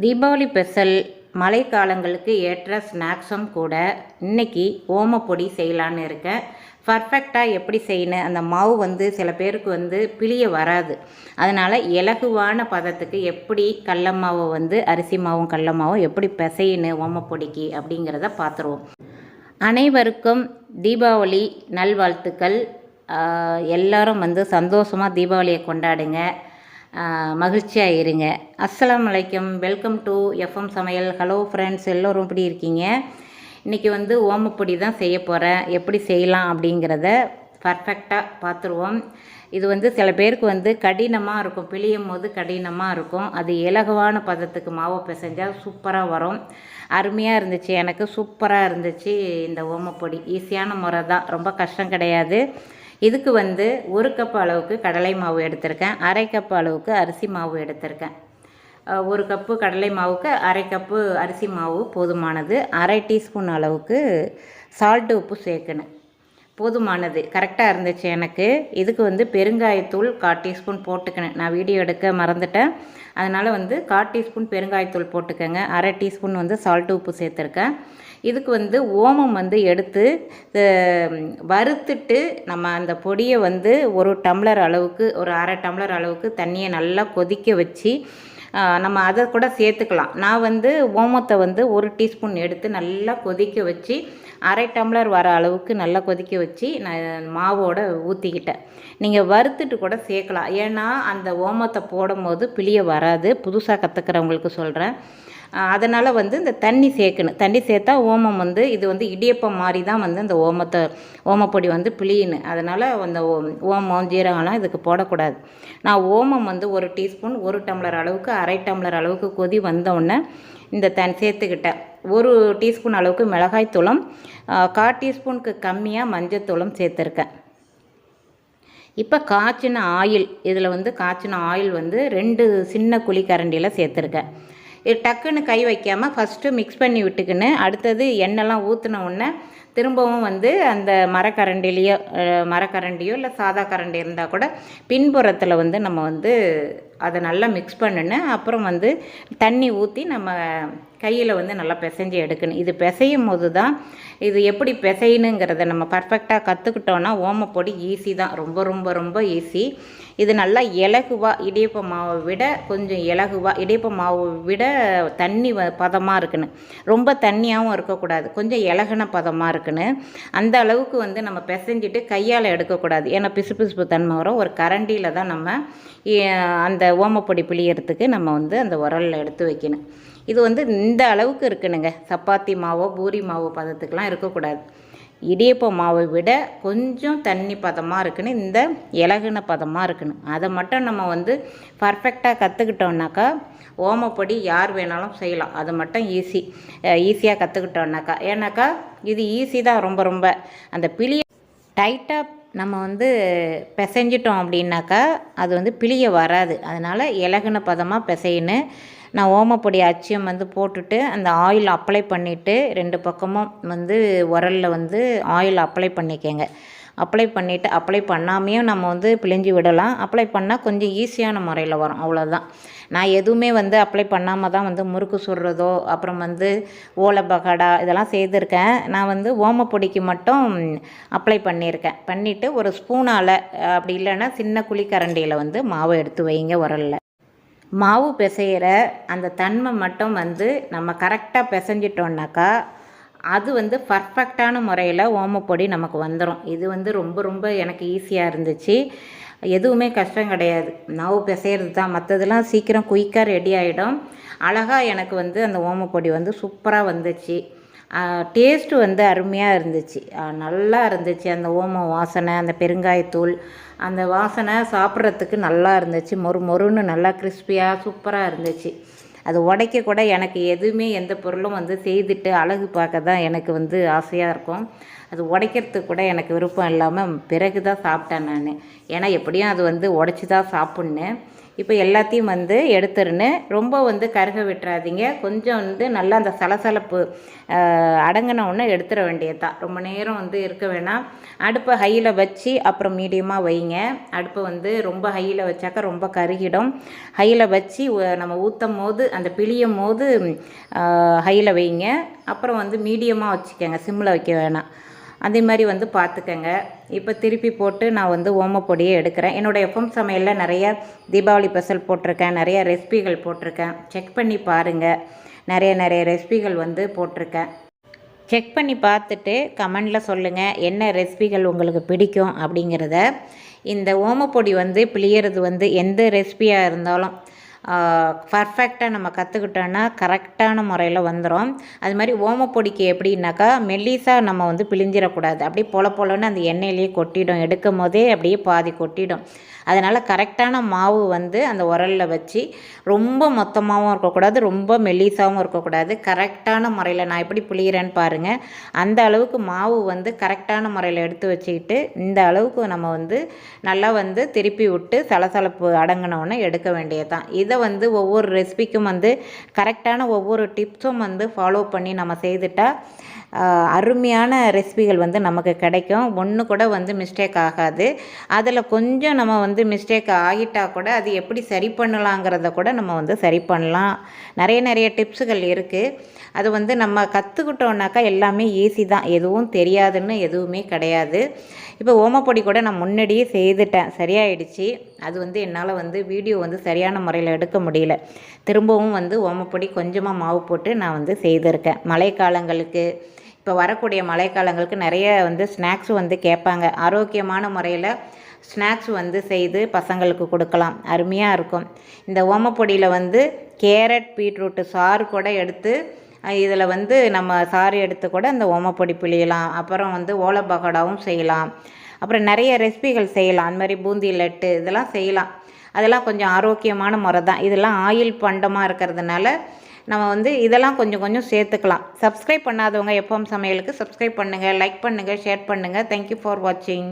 Deepavali special மழைக்காலங்களுக்கு ஏற்ற ஸ்நாக்ஸும் கூட இன்னைக்கு ஓமப்பொடி செய்யலான்னு இருக்கேன். பர்ஃபெக்டாக எப்படி செய்யணும்? அந்த மாவு வந்து சில பேருக்கு வந்து பிழிய வராது. அதனால் இலகுவான பதத்துக்கு எப்படி கடல மாவை வந்து அரிசி மாவும் கடல மாவும் எப்படி பிசையணும் ஓமப்பொடிக்கு அப்படிங்கிறத பார்த்துருவோம். அனைவருக்கும் தீபாவளி நல்வாழ்த்துக்கள். ஆஹ் எல்லாரும் வந்து சந்தோஷமாக தீபாவளியை கொண்டாடுங்க. மகிழ்ச்சியாக இருங்க. அஸ்ஸலாமு அலைக்கும். வெல்கம் டு எஃப்எம் சமையல். ஹலோ ஃப்ரெண்ட்ஸ் எல்லோரும் எப்படி இருக்கீங்க? இன்றைக்கி வந்து ஓமப்பொடி தான் செய்ய போகிறேன் எப்படி செய்யலாம் அப்படிங்கிறத பர்ஃபெக்டாக பார்த்துருவோம். இது வந்து சில பேருக்கு வந்து கடினமாக இருக்கும். பிழியும் போது கடினமாக இருக்கும். அது இலகுவான பதத்துக்கு மாவை பிசைஞ்சால் சூப்பராக வரும். அருமையாக இருந்துச்சு. எனக்கு சூப்பராக இருந்துச்சு இந்த ஓமப்பொடி ஈஸியான முறை தான். ரொம்ப கஷ்டம் கிடையாது. இதுக்கு வந்து ஒரு கப் அளவுக்கு கடலை மாவு எடுத்திருக்கேன். அரை கப் அளவுக்கு அரிசி மாவு எடுத்திருக்கேன். ஒரு கப்பு கடலை மாவுக்கு அரை கப்பு அரிசி மாவு போதுமானது. அரை டீஸ்பூன் அளவுக்கு சால்ட்டு உப்பு சேர்க்கணும். போதுமானது. கரெக்டாக இருந்துச்சு எனக்கு. இதுக்கு வந்து பெருங்காயத்தூள் கால் டீஸ்பூன் போட்டுக்கணும். நான் வீடியோ எடுக்க மறந்துட்டேன். அதனால் வந்து கால் டீஸ்பூன் பெருங்காயத்தூள் போட்டுக்கோங்க. அரை டீஸ்பூன் வந்து சால்ட் உப்பு சேர்த்துருக்கேன். இதுக்கு வந்து ஓமம் வந்து எடுத்து வறுத்துட்டு நம்ம அந்த பொடியை வந்து ஒரு டம்ளர் அளவுக்கு ஒரு அரை டம்ளர் அளவுக்கு தண்ணியை நல்லா கொதிக்க வச்சு நம்ம அதை கூட சேர்த்துக்கலாம். நான் வந்து ஓமத்தை வந்து ஒரு டீஸ்பூன் எடுத்து நல்லா கொதிக்க வச்சு அரை டம்ளர் வர அளவுக்கு நல்லா கொதிக்க வச்சு நான் மாவோட ஊற்றிக்கிட்டேன் நீங்கள் வறுத்துட்டு கூட சேர்க்கலாம். ஏன்னா அந்த ஓமத்தை போடும்போது பிளிய வராது. புதுசாக கற்றுக்கிறவங்களுக்கு சொல்கிறேன் அதனால் வந்து இந்த தண்ணி சேர்க்கணும். தண்ணி சேர்த்தா ஓமம் வந்து இது வந்து இடியப்பம் மாதிரி தான் வந்து இந்த ஓமத்தை ஓமப்பொடி வந்து பிழியணும். அதனால் அந்த ஓ- ஓமம் ஜீரகம்லாம் இதுக்கு போடக்கூடாது. நான் ஓமம் வந்து ஒரு டீஸ்பூன் ஒரு டம்ளர் அளவுக்கு அரை டம்ளர் அளவுக்கு கொதி வந்தோடனே இந்த தன் சேர்த்துக்கிட்டேன். ஒரு டீஸ்பூன் அளவுக்கு மிளகாய் தூளம் கால் டீஸ்பூனுக்கு கம்மியாக மஞ்சத்தூளம் சேர்த்துருக்கேன். இப்போ காய்ச்சின ஆயில் இதில் வந்து காய்ச்சின ஆயில் வந்து ரெண்டு சின்ன குழி கரண்டியில் சேர்த்துருக்கேன். இது டக்குன்னு கை வைக்காமல் ஃபஸ்ட்டு மிக்ஸ் பண்ணி விட்டுக்கின்னு அடுத்தது எண்ணெய்லாம் ஊற்றின உடனே திரும்பவும் வந்து அந்த மரக்கரண்டிலேயோ மரக்கரண்டியோ இல்லை சாதா கரண்டி இருந்தால் கூட பின்புறத்தில் வந்து நம்ம வந்து அதை நல்லா மிக்ஸ் பண்ணுன்னு அப்புறம் வந்து தண்ணி ஊற்றி நம்ம கையில் வந்து நல்லா பிசைஞ்சு எடுக்கணும். இது பிசையும் போது தான் இது எப்படி பிசையணுங்கிறத நம்ம பர்ஃபெக்டாக கற்றுக்கிட்டோன்னா ஓமப்பொடி ஈஸி தான். ரொம்ப ரொம்ப ரொம்ப ஈஸி இது நல்லா இலகுவா இடியப்ப மாவை விட கொஞ்சம் இலகுவா இடியப்ப மாவை விட தண்ணி வ பதமாக இருக்கணும். ரொம்ப தண்ணியாகவும் இருக்கக்கூடாது. கொஞ்சம் இலகுன பதமாக இருக்கணும். அந்த அளவுக்கு வந்து நம்ம பிசைஞ்சிட்டு கையால் எடுக்கக்கூடாது. ஏன்னா பிசு பிசுப்பு தன்மை வரும். ஒரு கரண்டியில் தான் நம்ம அந்த ஓமப்பொடி பிழியறதுக்கு நம்ம வந்து அந்த உரலில் எடுத்து வைக்கணும். இது வந்து இந்த அளவுக்கு இருக்கணுங்க. சப்பாத்தி மாவோ பூரி மாவு பதத்துக்கெலாம் இருக்கக்கூடாது. இடியப்ப மாவை விட கொஞ்சம் தண்ணி பதமாக இருக்கணும். இந்த இலகுன பதமாக இருக்கணும். அதை மட்டும் நம்ம வந்து பர்ஃபெக்டாக கற்றுக்கிட்டோம்னாக்கா ஓமப்பொடி யார் வேணாலும் செய்யலாம். அது மட்டும் ஈஸி ஈஸியாக கற்றுக்கிட்டோம்னாக்கா ஏன்னாக்கா இது ஈஸி தான் ரொம்ப ரொம்ப. அந்த பிளிய டைட்டாக நம்ம வந்து பிசைஞ்சிட்டோம் அப்படின்னாக்கா அது வந்து பிளிய வராது. அதனால் இலகுன பதமாக பிசையின்னு நான் ஓமப்பொடி அச்சியம் வந்து போட்டுட்டு அந்த ஆயில் அப்ளை பண்ணிவிட்டு ரெண்டு பக்கமும் வந்து உரலில் வந்து ஆயில் அப்ளை பண்ணிக்கங்க. அப்ளை பண்ணிவிட்டு அப்ளை பண்ணாமையும் நம்ம வந்து பிழிஞ்சு விடலாம். அப்ளை பண்ணால் கொஞ்சம் ஈஸியான முறையில் வரும். அவ்வளோதான் நான் எதுவுமே வந்து அப்ளை பண்ணாமல் தான் வந்து முறுக்கு சுடுறதோ அப்புறம் வந்து ஓலை பகடா இதெல்லாம் செய்திருக்கேன். நான் வந்து ஓமப்பொடிக்கு மட்டும் அப்ளை பண்ணியிருக்கேன். பண்ணிவிட்டு ஒரு ஸ்பூனால் அப்படி இல்லைன்னா சின்ன குழிக்கரண்டியில் வந்து மாவை எடுத்து வைங்க உரலில். மாவு பிசையிற அந்த தன்மை மட்டும் வந்து நம்ம கரெக்டாக பிசைஞ்சிட்டோம்னாக்கா அது வந்து பர்ஃபெக்டான முறையில் ஓமப்பொடி நமக்கு வந்துடும் இது வந்து ரொம்ப ரொம்ப எனக்கு ஈஸியாக இருந்துச்சு. எதுவுமே கஷ்டம் கிடையாது. மாவு பிசையிறது தான். மற்றதெல்லாம் சீக்கிரம் குயிக்காக ரெடி ஆகிடும் அழகாக எனக்கு வந்து அந்த ஓமப்பொடி வந்து சூப்பராக வந்துச்சு. டேஸ்ட்டு வந்து அருமையாக இருந்துச்சு. நல்லா இருந்துச்சு அந்த ஓம வாசனை அந்த பெருங்காயத்தூள். அந்த வாசனை சாப்பிட்றதுக்கு நல்லா இருந்துச்சு. மொறு மொறுன்னு நல்லா கிறிஸ்பியாக சூப்பராக இருந்துச்சு. அது உடைக்க கூட எனக்கு எதுவுமே எந்த பொருளும் வந்து செய்துட்டு அழகு பார்க்க தான் எனக்கு வந்து ஆசையாக இருக்கும். அது உடைக்கிறதுக்கு கூட எனக்கு விருப்பம் இல்லாமல் பிறகு தான் சாப்பிட்டேன் நான். ஏன்னா எப்படியும் அது வந்து உடச்சி தான் சாப்பிட்ணும். இப்போ எல்லாத்தையும் வந்து எடுத்துருன்னு ரொம்ப வந்து கருக விட்டுறாதீங்க. கொஞ்சம் வந்து நல்லா அந்த சலசலப்பு ஆஹ், அடங்கின எடுத்துட வேண்டியது தான் ரொம்ப நேரம் வந்து இருக்க வேணாம். அடுப்பை ஹையில் வச்சு அப்புறம் மீடியமாக வைங்க. அடுப்பை வந்து ரொம்ப ஹையில் வச்சாக்கா ரொம்ப கருகிடும். ஹையில் வச்சு நம்ம ஊற்றும் போது அந்த பிழியும் போது ஹையில் வைங்க. அப்புறம் வந்து மீடியமாக வச்சுக்கோங்க. சிம்மில் வைக்க வேணாம். அதே மாதிரி வந்து பார்த்துக்கங்க. இப்போ திருப்பி போட்டு நான் வந்து ஓமப்பொடியை எடுக்கிறேன். என்னோடய எஃப்எம் சமையலில் நிறைய தீபாவளி பெசல் போட்டிருக்கேன். நிறைய ரெசிபிகள் போட்டிருக்கேன். செக் பண்ணி பாருங்கள் நிறைய நிறைய ரெசிபிகள் வந்து போட்டிருக்கேன். செக் பண்ணி பார்த்துட்டு கமெண்டில் சொல்லுங்கள் என்ன ரெசிபிகள் உங்களுக்கு பிடிக்கும் அப்படிங்கிறத. இந்த ஓமப்பொடி வந்து பிழியறது வந்து எந்த ரெசிபியாக இருந்தாலும் பர்ஃபெக்டாக நம்ம கற்றுக்கிட்டோன்னா கரெக்டான முறையில் வந்துடும் அது மாதிரி ஓமப்பொடிக்கு எப்படின்னாக்கா மெல்லிசாக நம்ம வந்து பிழிஞ்சிடக்கூடாது. அப்படியே பொல பொலன்னு அந்த எண்ணெயிலேயே கொட்டிடும். எடுக்கும் போதே அப்படியே பாதி கொட்டிடும். அதனால் கரெக்டான மாவு வந்து அந்த உரலில் வச்சு ரொம்ப மொத்தமாகவும் இருக்கக்கூடாது ரொம்ப மெல்லிசாகவும் இருக்கக்கூடாது. கரெக்டான முறையில் நான் எப்படி புளிகிறேன்னு பாருங்கள் அந்த அளவுக்கு மாவு வந்து கரெக்டான முறையில் எடுத்து வச்சுக்கிட்டு இந்த அளவுக்கு நம்ம வந்து நல்லா வந்து திருப்பி விட்டு சலசலப்பு அடங்கினோன்னே எடுக்க வேண்டியது தான் இதை வந்து ஒவ்வொரு ரெசிபிக்கும் வந்து கரெக்டான ஒவ்வொரு டிப்ஸும் வந்து ஃபாலோ பண்ணி நம்ம செய்துட்டா அருமையான ரெசிபிகள் வந்து நமக்கு கிடைக்கும். ஒன்று கூட வந்து மிஸ்டேக் ஆகாது. அதில் கொஞ்சம் நம்ம வந்து மிஸ்டேக் ஆகிட்டா கூட அது எப்படி சரி பண்ணலாங்கிறத கூட நம்ம வந்து சரி பண்ணலாம். நிறைய நிறைய டிப்ஸுகள் இருக்குது அது வந்து நம்ம கற்றுக்கிட்டோன்னாக்கா எல்லாமே ஈஸி தான். எதுவும் தெரியாதுன்னு எதுவுமே கிடையாது. இப்போ ஓமப்பொடி கூட நான் முன்னாடியே செய்துட்டேன். சரியாயிடுச்சு. அது வந்து என்னால் வந்து வீடியோ வந்து சரியான முறையில் எடுக்க முடியல. திரும்பவும் வந்து ஓமப்பொடி கொஞ்சமாக மாவு போட்டு நான் வந்து செய்திருக்கேன். மழைக்காலங்களுக்கு இப்போ வரக்கூடிய மழைக்காலங்களுக்கு நிறைய வந்து ஸ்நாக்ஸ் வந்து கேட்பாங்க. ஆரோக்கியமான முறையில் ஸ்நாக்ஸ் வந்து செய்து பசங்களுக்கு கொடுக்கலாம். அருமையாக இருக்கும். இந்த ஓமப்பொடியில் வந்து கேரட் பீட்ரூட்டு சாறு கூட எடுத்து இதில் வந்து நம்ம சாறு எடுத்து கூட இந்த ஓமப்பொடி பிழியலாம். அப்புறம் வந்து ஓலை பகோடாவும் செய்யலாம். அப்புறம் நிறைய ரெசிபிகள் செய்யலாம். அந்த மாதிரி பூந்தி லட்டு இதெல்லாம் செய்யலாம். அதெல்லாம் கொஞ்சம் ஆரோக்கியமான முறை தான் இதெல்லாம் ஆயில் பண்டமாக இருக்கிறதுனால நம்ம வந்து இதெல்லாம் கொஞ்சம் கொஞ்சம் சேர்த்துக்கலாம். சப்ஸ்கிரைப் பண்ணாதவங்க எஃப்எம் சமையலுக்கு சப்ஸ்கிரைப் பண்ணுங்கள் லைக் பண்ணுங்கள் ஷேர் பண்ணுங்கள் தேங்க்யூ ஃபார் வாட்சிங்